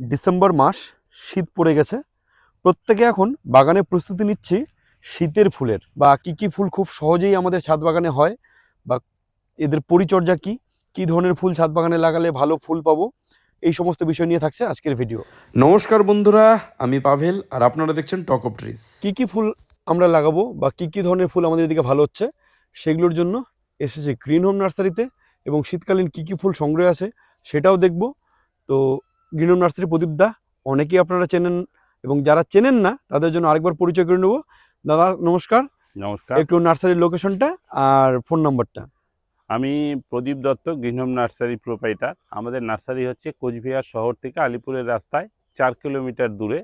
December মাস শীত পড়ে গেছে। প্রত্যেকে এখন বাগানে প্রস্তুতি নিচ্ছি শীতের ফুলের। বা কি কি ফুল খুব সহজেই আমাদের ছাদ বাগানে হয় বা এদের পরিচর্যা কি কি ধরনের ফুল ছাদ বাগানে লাগালে ভালো ফুল পাবো এই সমস্ত বিষয় নিয়ে থাকছে আজকের ভিডিও। নমস্কার বন্ধুরা আমি পাভেল আর আপনারা দেখছেন টক অফ ট্রিজ কি কি ফুল আমরা লাগাবো বা কি কি ধরনের ফুল আমাদের এদিকে ভালো হচ্ছে সেগুলোর জন্য এসেছে গ্রিন হোম নার্সারিতে এবং শীতকালীন কি কি ফুল সংগ্রহে আছে সেটাও দেখব। তো গ্রিন নার্সারি প্রদীপ দা অনেকেই আপনারা চেনেন এবং যারা চেনেন না তাদের জন্য আরেকবার পরিচয় করে নেব। দাদা নমস্কার। নমস্কার। একটু নার্সারির লোকেশনটা আর ফোন নম্বরটা আমি প্রদীপ দত্ত গৃহম নার্সারি প্রোপাইটার আমাদের নার্সারি হচ্ছে কোচবিহার শহর থেকে আলিপুরের রাস্তায় চার কিলোমিটার দূরে।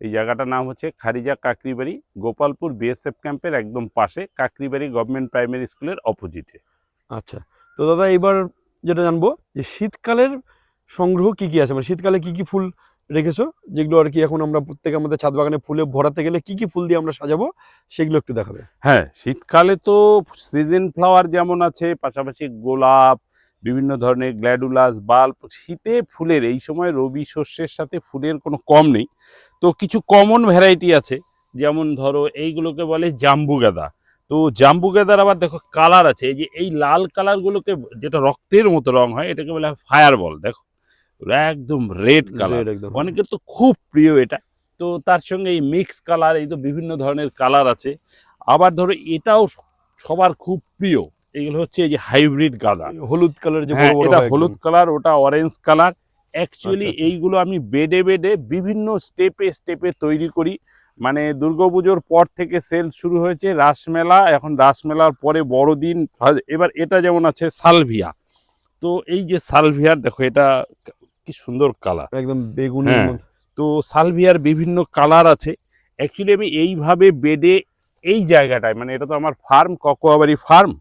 এই জায়গাটার নাম হচ্ছে খারিজা কাকরিবাড়ি গোপালপুর বিএসএফ ক্যাম্পের একদম পাশে কাকরিবাড়ি গভর্নমেন্ট প্রাইমারি স্কুলের অপোজিটে আচ্ছা তো দাদা এবার যেটা জানব যে শীতকালের সংগ্রহ কি কি আছে? মানে শীতকালে কি কি ফুল রেখেছো? যেগুলো আর কি এখন আমরা প্রত্যেকে আমাদের ছাদ বাগানে ফুলে ভরাতে গেলে কি কি ফুল দিয়ে আমরা সাজাবো? সেগুলো একটু দেখাবে। হ্যাঁ শীতকালে তো সিজন ফ্লাওয়ার যেমন আছে, পাশাপাশি গোলাপ, বিভিন্ন ধরনের গ্ল্যাডুলাস বাল্ব শীতে ফুলের, এই সময় রবি শস্যের সাথে ফুলের কোনো কম নেই। তো কিছু কমন ভ্যারাইটি আছে, যেমন ধরো এইগুলোকে বলে জাম্বু গাঁদা। তো জাম্বু গাঁদার আবার দেখো কালার আছে, এই যে এই লাল কালারগুলোকে যেটা রক্তের মতো রং হয়, এটাকে বলে ফায়ার বল দেখো। একদম রেড কালার অনেকের তো খুব প্রিয় এটা। তো তার সঙ্গে এই মিক্স কালার এই তো বিভিন্ন ধরনের কালার আছে। আবার ধরো এটাও সবার খুব প্রিয়। এগুলো হচ্ছে এই যে হাইব্রিড গাঁদা হলুদ কালার যে হ্যাঁ এটা হলুদ কালার ওটা অরেঞ্জ কালার অ্যাকচুয়ালি। এইগুলো আমি বেডে বেডে বিভিন্ন স্টেপে স্টেপে তৈরি করি। মানে দুর্গাপুজোর পর থেকে সেল শুরু হয়েছে রাসমেলা। এখন রাসমেলার পরে বড়দিন। এবার এটা যেমন আছে সালভিয়া। তো এই যে সালভিয়ার দেখো এটা কি সুন্দর কালার একদম বেগুনি হ্যাঁ। তো সালভিয়ার বিভিন্ন কালার আছে। অ্যাকচুয়ালি আমি এইভাবে বেডে এই জায়গাটায় মানে এটা তো আমার ফার্ম ককোয়াবাড়ি ফার্ম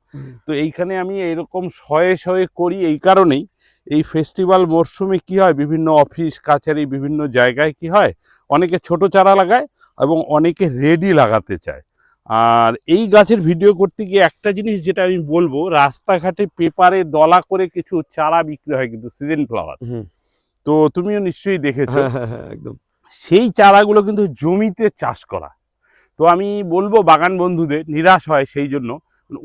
তো এইখানে আমি এরকম শয়ে শয়ে করি এই কারণেই। এই ফেস্টিভ্যাল মরশুমে কি হয়? বিভিন্ন অফিস কাছারি বিভিন্ন জায়গায় কি হয়? অনেকে ছোট চারা লাগায় এবং অনেকে রেডি লাগাতে চায়। আর এই গাছের ভিডিও করতে গিয়ে একটা জিনিস যেটা আমি বলব রাস্তাঘাটে পেপারে দলা করে কিছু চারা বিক্রি হয় কিন্তু সিজন ফ্লাওয়ার। তো তুমিও নিশ্চয়ই দেখেছ। হ্যাঁ হ্যাঁ হ্যাঁ একদম। সেই চারাগুলো কিন্তু জমিতে চাষ করা। তো আমি বলব বাগান বন্ধুদের নিরাশ হয় সেই জন্য।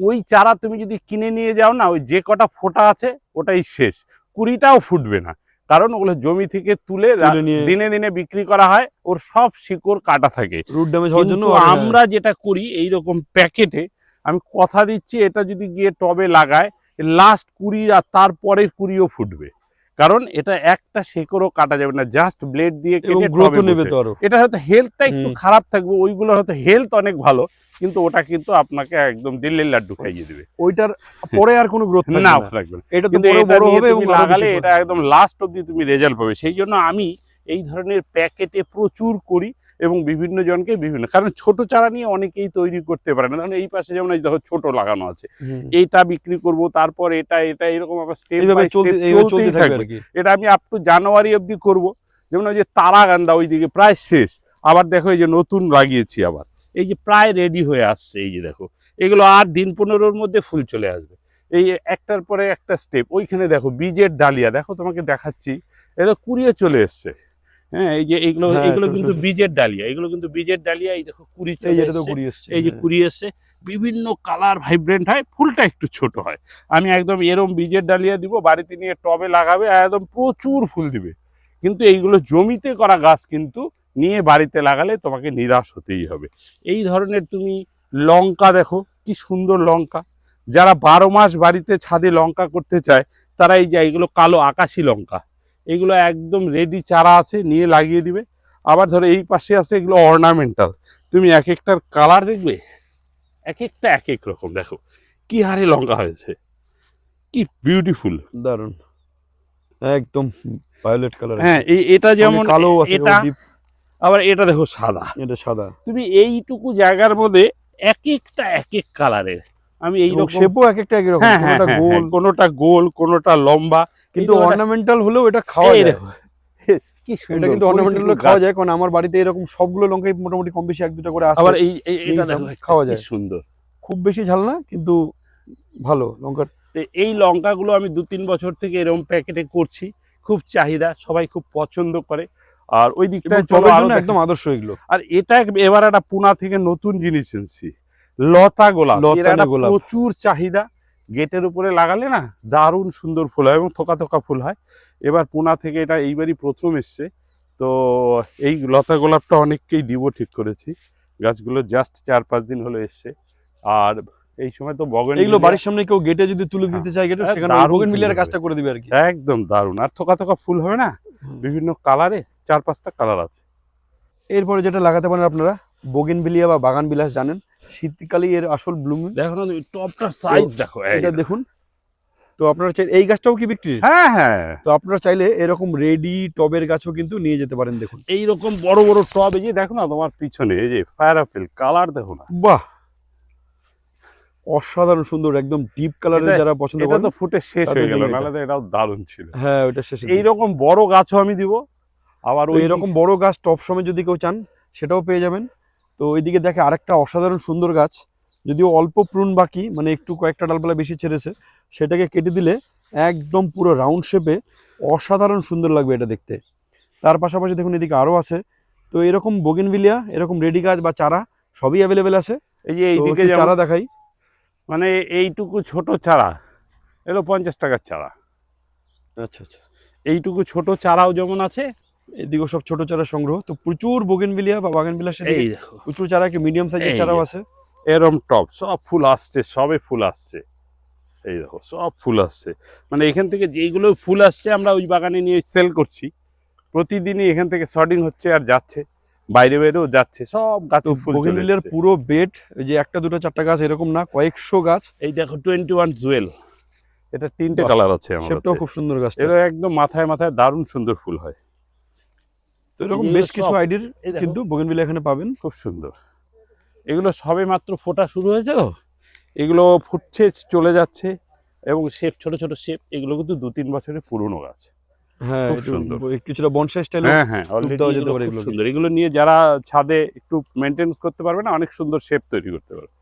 ওই চারা তুমি যদি কিনে নিয়ে যাও না ওই যে কটা ফোটা আছে ওটাই শেষ। কুড়িটাও ফুটবে না। কারণ ওগুলো জমি থেকে তুলে দিনে দিনে বিক্রি করা হয় ওর সব শিকড় কাটা থাকে। রুট ড্যামেজ হওয়ার জন্য আমরা যেটা করি এই রকম প্যাকেটে আমি কথা দিচ্ছি এটা যদি গিয়ে টবে লাগায় লাস্ট কুড়ি আর তারপরের কুড়িও ফুটবে। কারণ এটা একটা শেকড়ও কাটা যাবে না জাস্ট ব্লেড দিয়ে কেটে গ্রোথ নেবে তো আরও এটা হয়তো হেলথটা একটু খারাপ থাকবে ওইগুলো হয়তো হেলথ অনেক ভালো কিন্তু ওটা কিন্তু আপনাকে একদম দিল্লির লাড্ডু খাইয়ে দেবে। ওইটার পরে আর কোনো গ্রোথ না থাকবে এটা তো কিন্তু বড় বড় হবে এবং লাগালে এটা একদম লাস্ট অবধি তুমি রেজাল্ট পাবে। সেই জন্য আমি এই ধরনের প্যাকেটে প্রচুর করি এবং বিভিন্ন জনকে বিভিন্ন কারণ ছোট চারা নিয়ে অনেকেই তৈরি করতে পারে না। কারণ এই পাশে যেমন এই দেখো ছোট লাগানো আছে। এইটা বিক্রি করব তারপর এটা এটা এরকম আবার স্টেপ বাই স্টেপ চলতেই থাকবে এটা আমি আপ টু জানুয়ারি অবধি করব। যেমন ওই যে তারা তারাগান্দা ওইদিকে প্রায় শেষ। আবার দেখো এই যে নতুন লাগিয়েছি আবার। এই যে প্রায় রেডি হয়ে আসছে এই যে দেখো। এগুলো আর দিন পনেরোর মধ্যে ফুল চলে আসবে। এই একটার পরে একটা স্টেপ ওইখানে দেখো বীজের ডালিয়া দেখো তোমাকে দেখাচ্ছি। এটা কুড়িয়ে চলে এসছে। হ্যাঁ এই যে এইগুলো হ্যাঁ, এগুলো কিন্তু বীজের ডালিয়া এগুলো কিন্তু বীজের ডালিয়া এই দেখো কুড়ি এই তো কুড়ি এসছে এই যে হ্যাঁ। কুড়ি এসছে বিভিন্ন কালার ভাইব্রেন্ট হয় ফুলটা একটু ছোট হয়। আমি একদম এরম বীজের ডালিয়া দিব বাড়িতে নিয়ে টবে লাগাবে একদম প্রচুর ফুল দিবে। কিন্তু এইগুলো জমিতে করা গাছ কিন্তু নিয়ে বাড়িতে লাগালে তোমাকে নিরাশ হতেই হবে। এই ধরনের তুমি লঙ্কা দেখো কি সুন্দর লঙ্কা। যারা বারো মাস বাড়িতে ছাদে লঙ্কা করতে চায় তারা এই যে এইগুলো কালো আকাশি লঙ্কা। এগুলো একদম রেডি চারা আছে নিয়ে লাগিয়ে দিবে। আবার ধরো এই পাশে আছে এগুলো অর্নামেন্টাল তুমি এক একটার কালার দেখবে? এক একটা এক এক রকম। দেখো কি হারে লঙ্কা হয়েছে। কি বিউটিফুল দারুণ একদম ভায়োলেট কালার হ্যাঁ এই এটা যেমন কালো আছে এটা আবার এটা দেখো সাদা। এটা সাদা। তুমি এইটুকু জায়গার মধ্যে এক একটা এক এক কালারের আমি এই রকম শেপও এক একটা এক রকম। হ্যাঁ কোনোটা হ্যাঁ, গোল হ্যাঁ, কোনোটা গোল কোনোটা লম্বা। কিন্তু অর্নামেন্টাল হলেও এটা খাওয়া যায়। এটা কিন্তু অর্নামেন্টাল খাওয়া যায় কারণ আমার বাড়িতে এরকম সবগুলো লঙ্কাই মোটামুটি কম বেশি এক দুটো করে আসে। আবার এই এটা খাওয়া যায়। সুন্দর। খুব বেশি ঝাল না কিন্তু ভালো লঙ্কার। এই লঙ্কাগুলো আমি দু তিন বছর থেকে এরকম প্যাকেটে করছি খুব চাহিদা সবাই খুব পছন্দ করে। আর ওই দিকটা চলো একদম আদর্শ এগুলো। আর এটা এবার একটা পুনা থেকে নতুন জিনিস এনেছি লতা গোলাপ। প্রচুর চাহিদা গেটের উপরে লাগালে না দারুণ সুন্দর ফুল হয় এবং থোকা থোকা ফুল হয়। এবার পুনা থেকে এটা এইবারই প্রথম এসছে। তো এই লতা গোলাপটা অনেককেই দিব ঠিক করেছি। গাছগুলো জাস্ট চার পাঁচ দিন হলো এসছে। আর এই সময় তো বগন এগুলো বাড়ির সামনে কেউ গেটে যদি তুলে দিতে চায় গেটে হ্যাঁ, সেখানে বোগেন মিলিয়ার কাজটা করে দিবে আর কি। একদম দারুণ। আর থোকা থোকা ফুল হবে না? বিভিন্ন কালারে চার পাঁচটা কালার আছে। এরপরে যেটা লাগাতে পারেন আপনারা বোগেন বিলিয়া বা বাগান বিলাস জানেন। শীতকালে এর আসল ব্লুমিং দেখো না টপটার সাইজ দেখো এটা দেখুন। তো আপনারা চাই এই গাছটাও কি বিক্রি? হ্যাঁ হ্যাঁ। তো আপনারা চাইলে এরকম রেডি টবের গাছও কিন্তু নিয়ে যেতে পারেন দেখুন। এইরকম বড় বড় টব এই যে দেখো না তোমার পিছনে এই যে ফায়ার আপেল কালার দেখো না। বাহ! অসাধারণ সুন্দর একদম ডিপ কালারের যারা পছন্দ এটা করেন তো ফুটে শেষ হয়ে গেল নাহলে তো এটাও দারুণ ছিল। হ্যাঁ ওটা শেষে এইরকম বড় গাছও আমি দিব আবার ওই এরকম বড় গাছ টপ সময় যদি কেউ চান সেটাও পেয়ে যাবেন। তো ওইদিকে দেখে আরেকটা অসাধারণ সুন্দর গাছ যদিও অল্প প্রুন বাকি মানে একটু কয়েকটা ডালপালা বেশি ছেড়েছে সেটাকে কেটে দিলে একদম পুরো রাউন্ড শেপে অসাধারণ সুন্দর লাগবে এটা দেখতে। তার পাশাপাশি দেখুন এদিকে আরও আছে তো এরকম বোগেনভিলিয়া এরকম রেডি গাছ বা চারা সবই অ্যাভেলেবেল আছে। এই যে এইদিকে চারা দেখাই। মানে এইটুকু ছোট চারা এলো পঞ্চাশ টাকার চারা। আচ্ছা আচ্ছা। এইটুকু ছোট চারাও যেমন আছে এদিকেও সব ছোট চারা সংগ্রহ। তো প্রচুর বোগেনভিলিয়া বা বাগানভিলিয়া এই দেখো। প্রচুর চারা কি মিডিয়াম সাইজের চারাও আছে। এরম টপ সব ফুল আসছে সবে ফুল আসছে। এই দেখো সব ফুল আসছে। মানে এখান থেকে যেইগুলো ফুল আসছে আমরা ওই বাগানে নিয়ে সেল করছি। প্রতিদিনই এখান থেকে শর্টিং হচ্ছে আর যাচ্ছে। বাইরে বাইরেও যাচ্ছে সব গাছে বোগেনভিলিয়ার পুরো বেড যে একটা দুটো চারটা গাছ এরকম না কয়েকশো গাছ। এই দেখো টোয়েন্টি ওয়ান জুয়েল এটা তিনটে কালার আছে আমার সেটাও খুব সুন্দর গাছ এটা একদম মাথায় মাথায় দারুণ সুন্দর ফুল হয়। তো এরকম বেশ কিছু আইডির কিন্তু বোগেনভিলিয়া এখানে পাবেন। খুব সুন্দর। এগুলো সবে মাত্র ফোটা শুরু হয়েছে তো? এগুলো ফুটছে চলে যাচ্ছে এবং শেপ ছোট ছোট শেপ এগুলো কিন্তু দু তিন বছরের পুরনো গাছ। হ্যাঁ সুন্দর। কিছুটা বনসাই স্টাইল হ্যাঁ হ্যাঁ অলরেডি। সুন্দর। এগুলো নিয়ে যারা ছাদে একটু মেনটেন্স করতে পারবে না অনেক সুন্দর শেপ তৈরি করতে পারবে।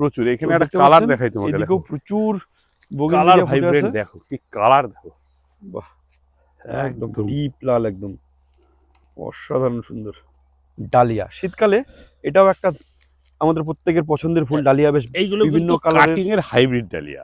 প্রচুর। এখানে একটা কালার দেখাই তোমাকে এদিকেও প্রচুর কালার ভাইব্রেন্ট দেখো কি কালার দেখো। বাহ, একদম ডিপ লাল একদম। অসাধারণ সুন্দর। ডালিয়া। শীতকালে এটাও একটা আমাদের প্রত্যেকের পছন্দের ফুল ডালিয়া বেশ এইগুলো বিভিন্ন কাটিং এর হাইব্রিড ডালিয়া।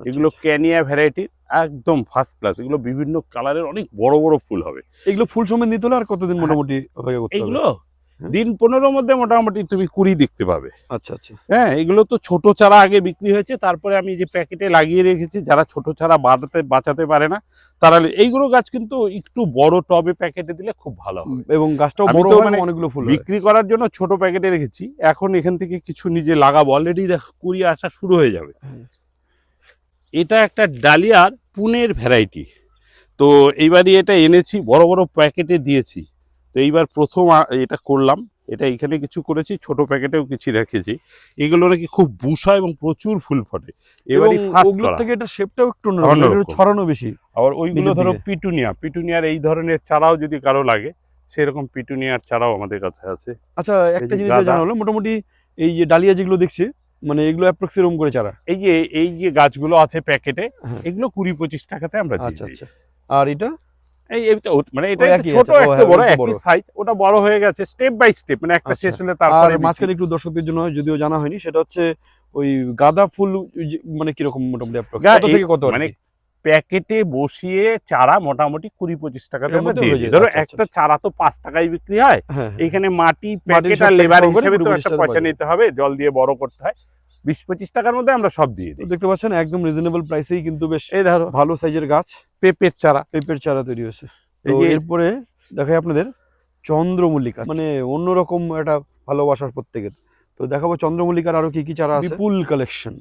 এগুলো ক্যানিয়া ভ্যারাইটির একদম ফার্স্ট ক্লাস এগুলো বিভিন্ন কালারের অনেক বড় বড় ফুল হবে। এগুলো ফুল সময় নিতে হলে আর কতদিন মোটামুটি অপেক্ষা করতে হবে? এইগুলো হ্যাঁ। দিন পনেরোর মধ্যে মোটামুটি তুমি কুড়ি দেখতে পাবে। আচ্ছা আচ্ছা। হ্যাঁ এগুলো তো ছোট চারা আগে বিক্রি হয়েছে তারপরে আমি যে প্যাকেটে লাগিয়ে রেখেছি যারা ছোট চারা বাঁধাতে বাঁচাতে পারে না তারা এইগুলো গাছ কিন্তু একটু বড় টবে প্যাকেটে দিলে খুব ভালো হবে এবং গাছটাও বড় মানে অনেকগুলো ফুল বিক্রি করার জন্য ছোট প্যাকেটে রেখেছি এখন এখান থেকে কিছু নিজে লাগাবো অলরেডি কুড়ি আসা শুরু হয়ে যাবে। এটা একটা ডালিয়ার পুনের ভ্যারাইটি তো এইবারই এটা এনেছি বড় বড় প্যাকেটে দিয়েছি। তো এইবার প্রথম এটা করলাম। এটা এখানে কিছু করেছি ছোট প্যাকেটেও কিছু রেখেছি। এগুলো নাকি খুব বুসা এবং প্রচুর ফুল ফোটে। এবারই এবং ফার্স্ট ওগুলোর করা। থেকে এটা শেপটাও একটু ছড়ানো বেশি। আবার ওইগুলো ধরো। পিটুনিয়া। পিটুনিয়ার এই ধরনের চারাও যদি কারও লাগে সেরকম পিটুনিয়ার চারাও আমাদের কাছে আছে। আচ্ছা একটা জিনিস জানা হলো মোটামুটি এই যে ডালিয়া যেগুলো দেখছি মানে এগুলো অ্যাপ্রক্স এরকম করে চারা। এই যে এই যে গাছগুলো আছে প্যাকেটে হ্যাঁ। এগুলো কুড়ি পঁচিশ টাকাতে আমরা আচ্ছা আচ্ছা। আর এটা? এই মানে এটা ও একটু একই ছোট একটা হ্যাঁ, বড় একই সাইজ ওটা বড় হয়ে গেছে স্টেপ বাই স্টেপ মানে একটা আচ্ছা। শেষ হলে তারপরে মাঝখানে একটু দর্শকদের জন্য যদিও জানা হয়নি সেটা হচ্ছে ওই গাঁদা ফুল মানে কীরকম মোটামুটি কত থেকে কত মানে প্যাকেটে বসিয়ে চারা মোটামুটি কুড়ি পঁচিশ হয়ে যায়, ধরো আচ্ছা, একটা আচ্ছা। চারা তো পাঁচ টাকায় বিক্রি হয়। এখানে এইখানে মাটি প্যাকেট আর লেবার হিসেবে তো একটা পয়সা নিতে হবে জল দিয়ে বড় করতে হয়। বিশ পঁচিশ টাকার মধ্যে আমরা সব দিয়ে তো দিই। দেখতে পাচ্ছেন একদম রিজনেবল প্রাইসেই কিন্তু বেশ এই ধরো। ভালো সাইজের গাছ। পেঁপের চারা। পেঁপের চারা তৈরি হয়েছে। এরপরে দেখাই আপনাদের চন্দ্রমল্লিকা মানে অন্যরকম একটা ভালোবাসার প্রত্যেকের। তো দেখাবো চন্দ্রমল্লিকার আরও কি কি চারা আছে। বিপুল কালেকশন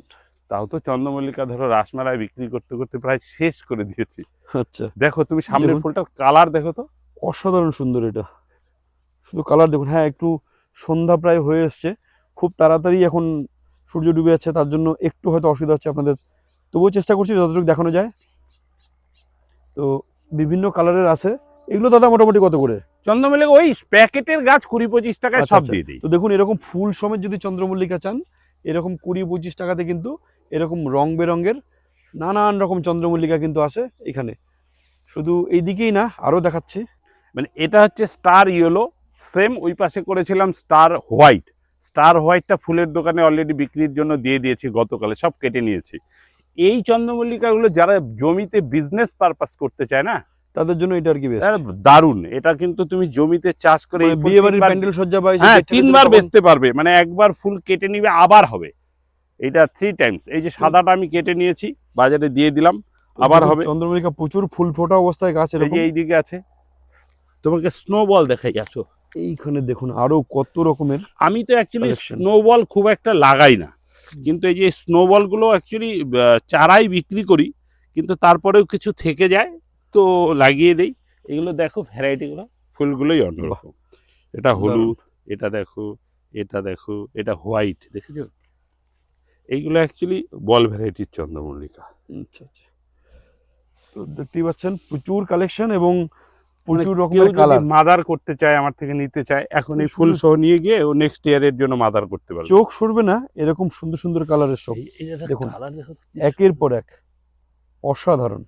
তাও তো চন্দ্রমল্লিকা ধরো রাসমেলায় বিক্রি করতে করতে প্রায় শেষ করে দিয়েছি। আচ্ছা। দেখো তুমি সামনের ফুলটা কালার দেখো তো। অসাধারণ সুন্দর এটা। শুধু কালার দেখুন। হ্যাঁ একটু সন্ধ্যা প্রায় হয়ে এসছে। খুব তাড়াতাড়ি এখন সূর্য ডুবে যাচ্ছে তার জন্য একটু হয়তো অসুবিধা হচ্ছে আপনাদের। তবুও চেষ্টা করছি যতটুকু দেখানো যায়। তো বিভিন্ন কালারের আছে। এগুলো দাদা মোটামুটি কত করে? চন্দ্রমল্লিকা ওই প্যাকেটের গাছ কুড়ি পঁচিশ টাকায় আচ্ছা, সব আচ্ছা। দিয়ে দিই। তো দেখুন এরকম ফুল সমেত যদি চন্দ্রমল্লিকা চান এরকম কুড়ি পঁচিশ টাকাতে কিন্তু এরকম রং বেরঙের নানান রকম চন্দ্রমল্লিকা কিন্তু আছে এখানে। শুধু এই দিকেই না আরও দেখাচ্ছি। মানে এটা হচ্ছে স্টার ইয়েলো সেম ওই পাশে করেছিলাম স্টার হোয়াইট। স্টার হোয়াইটটা ফুলের দোকানে অলরেডি বিক্রির জন্য দিয়ে দিয়েছি গতকালে সব কেটে নিয়েছি। এই চন্দ্রমল্লিকাগুলো যারা জমিতে বিজনেস পারপাস করতে চায় না তাদের জন্য এটা আর কি বেস্ট এরা দারুণ। এটা কিন্তু তুমি জমিতে চাষ করে বিয়ে বাড়ির প্যান্ডেল সজ্জা যে হ্যাঁ তিনবার বেচতে পারবে। মানে একবার ফুল কেটে নিবে আবার হবে। এটা থ্রি টাইমস এই যে সাদাটা আমি কেটে নিয়েছি বাজারে দিয়ে দিলাম আবার হবে। চন্দ্রমল্লিকা প্রচুর ফুল ফোটা অবস্থায় গাছ এই এইদিকে আছে। তোমাকে স্নোবল দেখাই আসো। এইখানে দেখুন আরও কত রকমের আমি তো অ্যাকচুয়ালি. স্নোবল খুব একটা লাগাই না। কিন্তু এই যে স্নোবলগুলো অ্যাকচুয়ালি চারাই বিক্রি করি কিন্তু তারপরেও কিছু থেকে যায় তো লাগিয়ে দেই। এগুলো দেখো ভ্যারাইটি গুলো ফুলগুলোই অন্যরকম। এটা হলুদ এটা দেখো এটা দেখো এটা হোয়াইট দেখেছ? এইগুলো অ্যাকচুয়ালি বল ভ্যারাইটির চন্দ্রমল্লিকা। আচ্ছা আচ্ছা। তো দেখতেই পাচ্ছেন প্রচুর কালেকশন এবং প্রচুর মানে রকমের কালার মাদার করতে চায় আমার থেকে নিতে চায় এখন এই ফুল। সহ নিয়ে গিয়ে ও নেক্সট ইয়ারের জন্য মাদার করতে পারবে। চোখ সরবে না এরকম সুন্দর সুন্দর কালারের একটা দেখুন, একের পর এক অসাধারণ।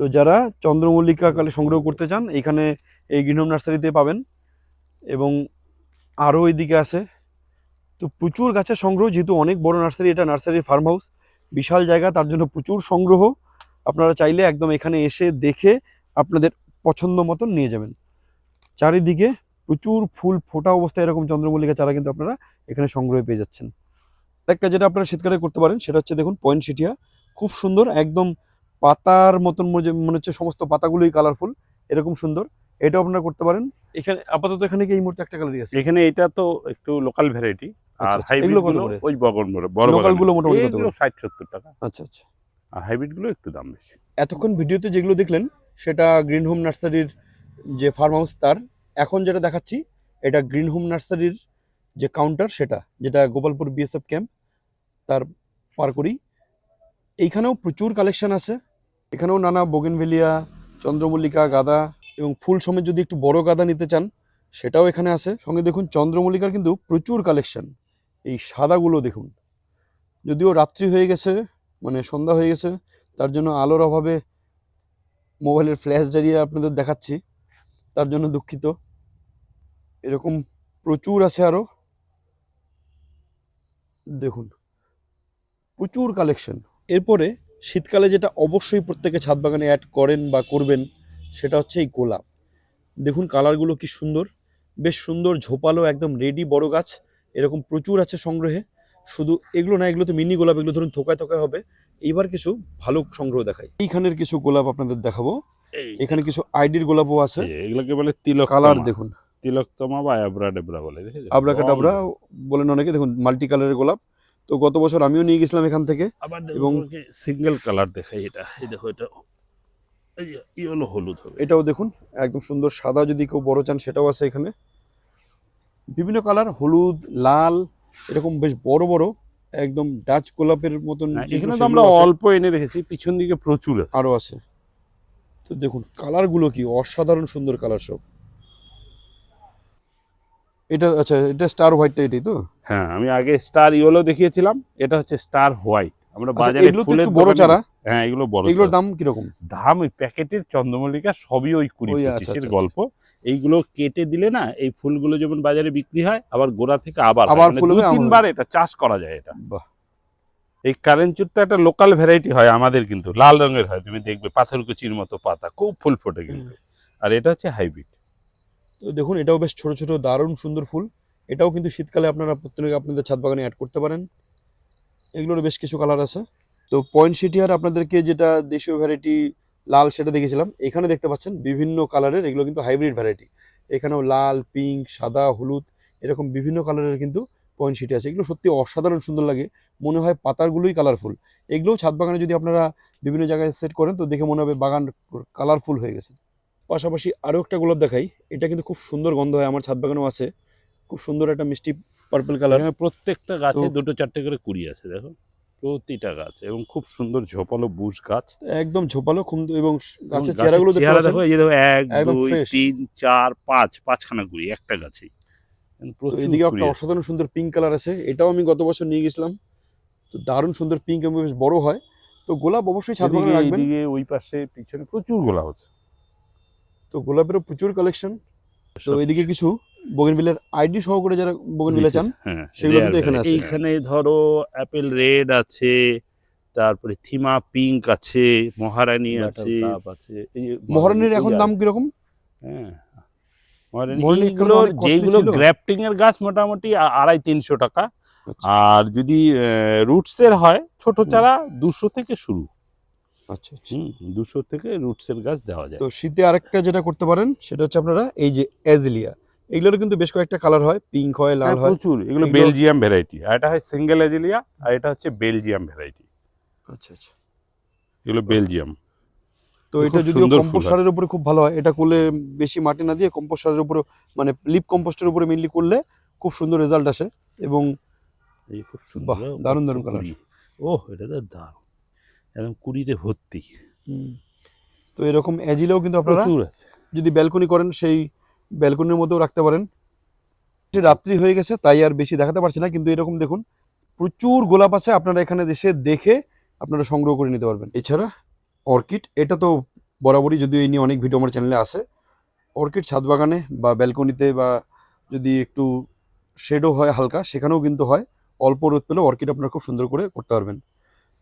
তো যারা চন্দ্রমল্লিকা কালে সংগ্রহ করতে চান এখানে এই গ্রিনহোম নার্সারিতে পাবেন। এবং আরও এইদিকে আছে। তো প্রচুর গাছের সংগ্রহ যেহেতু অনেক বড় নার্সারি এটা নার্সারি ফার্ম হাউস বিশাল জায়গা তার জন্য প্রচুর সংগ্রহ। আপনারা চাইলে একদম এখানে এসে দেখে আপনাদের পছন্দ মতন নিয়ে যাবেন। চারিদিকে প্রচুর ফুল ফোটা অবস্থায় এরকম চন্দ্রমল্লিকা চারা কিন্তু আপনারা এখানে সংগ্রহে পেয়ে যাচ্ছেন। একটা যেটা আপনারা শীতকালে করতে পারেন সেটা হচ্ছে দেখুন পয়েন্ট সিটিয়া। খুব সুন্দর একদম পাতার মতন মনে- হচ্ছে সমস্ত পাতাগুলোই কালারফুল এরকম সুন্দর। এটাও আপনারা করতে পারেন। এখানে আপাতত এখানে কি এই মুহূর্তে একটা কালারই আছে? এখানে এটা তো একটু লোকাল ভ্যারাইটি আচ্ছা, আর আচ্ছা। হাইব্রিডগুলো ওই বগন বড় বড় Local বাগানের। গুলো মোটামুটি কত এইগুলো করে? ষাট সত্তর টাকা। আচ্ছা আচ্ছা। আর হাইব্রিডগুলো একটু দাম বেশি। এতক্ষণ ভিডিওতে যেগুলো দেখলেন, সেটা গ্রিন হোম নার্সারির যে ফার্ম হাউস তার। এখন যেটা দেখাচ্ছি, এটা গ্রিন হোম নার্সারির যে কাউন্টার, সেটা, যেটা গোপালপুর বিএসএফ ক্যাম্প, তার পার করি। এইখানেও প্রচুর কালেকশন আছে। এখানেও নানা বোগেনভেলিয়া, চন্দ্রমল্লিকা, গাঁদা এবং ফুল সমেত যদি একটু বড় গাঁদা নিতে চান, সেটাও এখানে আছে। সঙ্গে দেখুন, চন্দ্রমল্লিকার কিন্তু প্রচুর কালেকশন। এই সাদাগুলো দেখুন। যদিও রাত্রি হয়ে গেছে মানে সন্ধ্যা হয়ে গেছে, তার জন্য আলোর অভাবে মোবাইলের ফ্ল্যাশ জ্বালিয়ে আপনাদের দেখাচ্ছি, তার জন্য দুঃখিত। এরকম প্রচুর আছে আরও দেখুন, প্রচুর কালেকশন এরপরে শীতকালে যেটা অবশ্যই প্রত্যেকে ছাদ বাগানে অ্যাড করেন বা করবেন, সেটা হচ্ছে এই গোলাপ। দেখুন কালারগুলো কি সুন্দর, বেশ সুন্দর ঝোপালো, একদম রেডি বড় গাছ। এরকম প্রচুর আছে সংগ্রহে। শুধু এগুলো না এগুলো তো মিনি গোলাপ এগুলো ধরুন থোকায় থোকায় হবে। এইবার কিছু ভালো সংগ্রহ দেখাই। এইখানের কিছু গোলাপ আপনাদের দেখাবো। এখানে কিছু আইডির গোলাপও আছে। এগুলোকে বলে তিলক কালার দেখুন। তিলকতমা বা অ্যাব্রা ডেবরা বলে দেখেছ আবরা কাটাবরা বলেন অনেকে দেখুন মাল্টি কালারের গোলাপ। তো গত বছর আমিও নিয়ে গেছিলাম এখান থেকে। এবং- সিঙ্গেল কালার দেখাই এটা। এই দেখো এটা এই যে, ই হলুদ হবে। এটাও দেখুন একদম সুন্দর সাদা যদি কেউ বড় চান সেটাও আছে এখানে। বিভিন্ন কালার হলুদ লাল এরকম বেশ বড় বড় একদম ডাচ গোলাপের মতন হ্যাঁ, এখানে তো আমরা অল্প এনে রেখেছি পিছন দিকে প্রচুর আছে। আরও আছে। তো দেখুন কালারগুলো কি? অসাধারণ সুন্দর কালার সব। এটা আচ্ছা এটা স্টার হোয়াইটটা এটাই তো? হ্যাঁ আমি আগে স্টার ইয়েলো দেখিয়েছিলাম এটা হচ্ছে স্টার হোয়াইট আমরা আচ্ছা, বাজারে ফুলের বড় চারা। হ্যাঁ এগুলো বড় এগুলোর দাম কীরকম? দাম ওই প্যাকেটের চন্দ্রমল্লিকা সবই ওই কুড়ি আচ্ছা, পঁচিশের আচ্ছা, গল্প। এইগুলো কেটে দিলে না এই ফুলগুলো যেমন বাজারে বিক্রি হয় আবার গোড়া থেকে আবার আবার মানে তিনবার এটা চাষ করা যায় এটা। এই কারেন্ট চুরটা একটা লোকাল ভ্যারাইটি হয় আমাদের কিন্তু লাল রঙের হয় তুমি দেখবে পাথরকুচির মতো পাতা খুব ফুল ফোটে কিন্তু। আর এটা হচ্ছে হাইব্রিড তো দেখুন এটাও বেশ ছোট ছোট দারুণ সুন্দর ফুল। এটাও কিন্তু শীতকালে আপনারা প্রত্যেকে আপনাদের ছাদ বাগানে অ্যাড করতে পারেন। এগুলোর বেশ কিছু কালার আছে। তো পয়েন্ট সিটিয়ার আপনাদেরকে যেটা দেশীয় ভ্যারাইটি লাল সেটা দেখেছিলাম এখানে দেখতে পাচ্ছেন বিভিন্ন কালারের এগুলো কিন্তু হাইব্রিড ভ্যারাইটি এখানেও লাল পিঙ্ক সাদা হলুদ এরকম বিভিন্ন কালারের কিন্তু পয়েন্ট সিটি আছে। এগুলো সত্যি অসাধারণ সুন্দর লাগে। মনে হয় পাতারগুলোই কালারফুল এগুলোও ছাদ বাগানে যদি আপনারা বিভিন্ন জায়গায় সেট করেন তো দেখে মনে হবে বাগান কালারফুল হয়ে গেছে। পাশাপাশি আরও একটা গোলাপ দেখাই। এটা কিন্তু খুব সুন্দর গন্ধ হয় আমার ছাদ বাগানেও আছে। খুব সুন্দর একটা মিষ্টি পার্পল কালার প্রত্যেকটা গাছে দুটো চারটে করে কুড়ি আছে দেখো। প্রতিটা গাছ এবং খুব সুন্দর ঝোপালো বুশ গাছ। একদম ঝোপালো এবং গাছের চেহারাগুলো চেহারা দেখো এই দেখো এক দুই তিন চার পাঁচ পাঁচখানা কুড়ি একটা প্রচুর এদিকে একটা অসাধারণ সুন্দর পিঙ্ক কালার আছে এটাও আমি গত বছর নিয়ে গেছিলাম। তো দারুণ সুন্দর পিঙ্ক এবং বেশ বড় হয়। তো গোলাপ অবশ্যই ছাদ বাগানে এদিকে রাখবেন। ওই পাশে পিছনে প্রচুর গোলাপ আছে। তো গোলাপেরও প্রচুর কালেকশন তো এদিকে কিছু বোগেনভিলের আইডি সহকারে যারা বোগেনভিলে চান হ্যাঁ, সেগুলো কিন্তু এখানে। আছে। এইখানে ধরো অ্যাপেল রেড আছে তারপরে থিমা পিঙ্ক আছে মহারানী আছে আছে মহারানীর এখন দাম কীরকম হ্যাঁ মহারানী মহারানী এইগুলো অনেক যেগুলো ছিল। গ্রাফটিং এর গাছ মোটামুটি আড়াই তিনশো টাকা আচ্ছা। আর যদি রুটস এর হয় ছোট চারা দুশো থেকে শুরু আচ্ছা আচ্ছা হুম দুশো থেকে রুটস এর গাছ দেওয়া যায় তো শীতে আরেকটা যেটা করতে পারেন সেটা হচ্ছে আপনারা এই যে অ্যাজলিয়া এগুলোর কিন্তু বেশ কয়েকটা কালার হয় পিঙ্ক হয় লাল হ্যাঁ, হয়। প্রচুর এগুলো বেলজিয়াম ভ্যারাইটি আর এটা হয় সিঙ্গেল এজিলিয়া আর এটা হচ্ছে বেলজিয়াম ভ্যারাইটি আচ্ছা আচ্ছা। এগুলো বেলজিয়াম তো এটা যদি কম্পোস্ট সারের উপরে খুব ভালো হয় এটা করলে বেশি মাটি না দিয়ে কম্পোস্ট সারের উপরে মানে লিপ কম্পোস্টের উপরে মেনলি করলে খুব সুন্দর রেজাল্ট আসে এবং এই খুব সুন্দর দারুণ দারুণ colour। ও এটা তো দারুণ। একদম কুড়িতে ভর্তি। তো এরকম অ্যাজিলেও কিন্তু আপনারা প্রচুর আছে। যদি ব্যালকনি করেন সেই ব্যালকনির মধ্যেও রাখতে পারেন। রাত্রি হয়ে গেছে, তাই আর বেশি দেখাতে পারছি না, কিন্তু এরকম দেখুন, প্রচুর গোলাপ আছে, আপনারা এখানে দেশে দেখে আপনারা সংগ্রহ করে নিতে পারবেন। এছাড়া অর্কিড, এটা তো বরাবরই, যদিও এই নিয়ে অনেক ভিডিও আমার চ্যানেলে আসে অর্কিড ছাদ বাগানে বা ব্যালকনিতে বা যদি একটু শেডও হয় হালকা, সেখানেও কিন্তু হয়। অল্প রোদ পেলেও অর্কিড আপনারা খুব সুন্দর করে করতে পারবেন।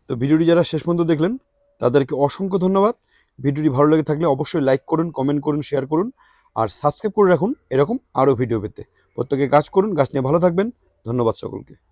তো ভিডিওটি যারা শেষ পর্যন্ত দেখলেন, তাদেরকে অসংখ্য ধন্যবাদ। ভিডিওটি ভালো লেগে থাকলে অবশ্যই লাইক করুন, কমেন্ট করুন, শেয়ার করুন। আর সাবস্ক্রাইব করে রাখুন, এরকম আরও ভিডিও পেতে। প্রত্যেকে কাজ করুন গাছ নিয়ে ভালো থাকবেন। ধন্যবাদ সকলকে।